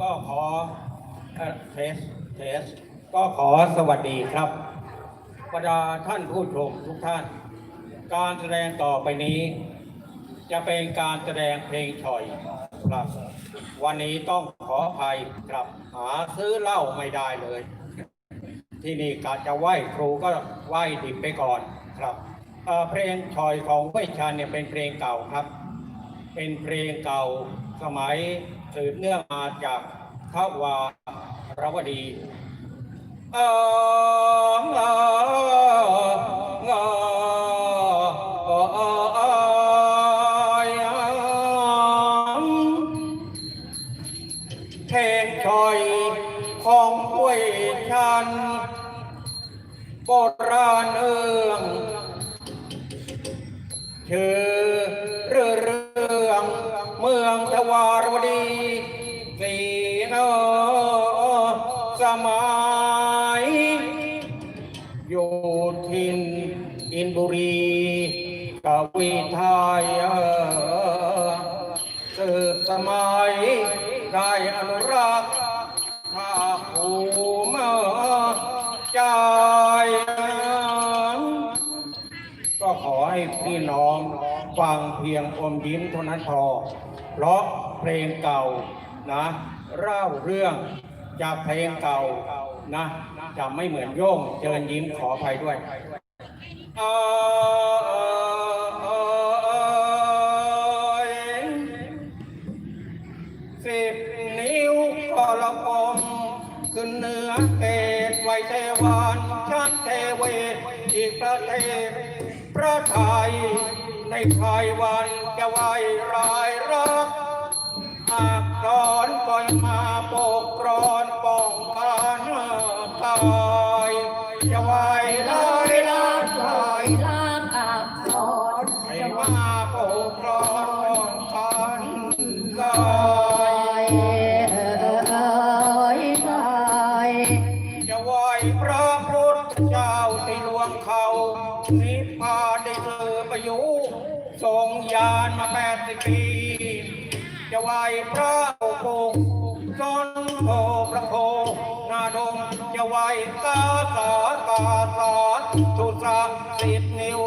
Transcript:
ก็ขอเอ่อเทสเทสก็ขอสวัสดีครับบรรดาท่านผู้ชมทุกท่าน การแสดงต่อไปนี้ จะเป็นการแสดงเพลงฉ่อยครับวันนี้ต้องขออภัยครับหาซื้อเหล้าไม่ได้เลย ที่นี่กาจะไหว้ครูก็ไหว้ดิบไปก่อนครับเเพลงฉ่อยของเวชชันเนี่ยเป็นเพลงเก่าครับ เป็นเพลงเก่าสมัยสืบเนื่องมาจากทวารวดีเอององเพลงชอยของห้วยชันโบราณเอืองเชื่อ เมืองทวารวดีสีนอสมัยอยู่ทิน อินบุรีกวีไทยสืบสมัยได้อนุรักษ์ภาคภูมิใจก็ขอให้พี่น้องฟังเพียงอมยิ้มเท่านั้นพอ ราะเพลงเก่านะเล่าเรื่องจากเพลงเก่านะจะไม่เหมือนโย่งเจิญยิ้มขออภัยด้วยอ่สิบนิ้วก็ละกมขึ้นเหนือเกตไว้เทวานชันเทเวอีกประเทศพระไทยในภายวันจะไหวรายรัก หากตอนก่อยมาปกกรอนป้องกันตายจะไหวรายรักลายให้มาปกกรอนป้องกันตายจะไหวพระพุทธเจ้าที่ลวงเขานิพพานได้เธอประยุทรงยานมาแปดสิบปี วายพระองค์จนโอพระโคนาดมจะไหวตาสาตาสาทุสาสิทธินิว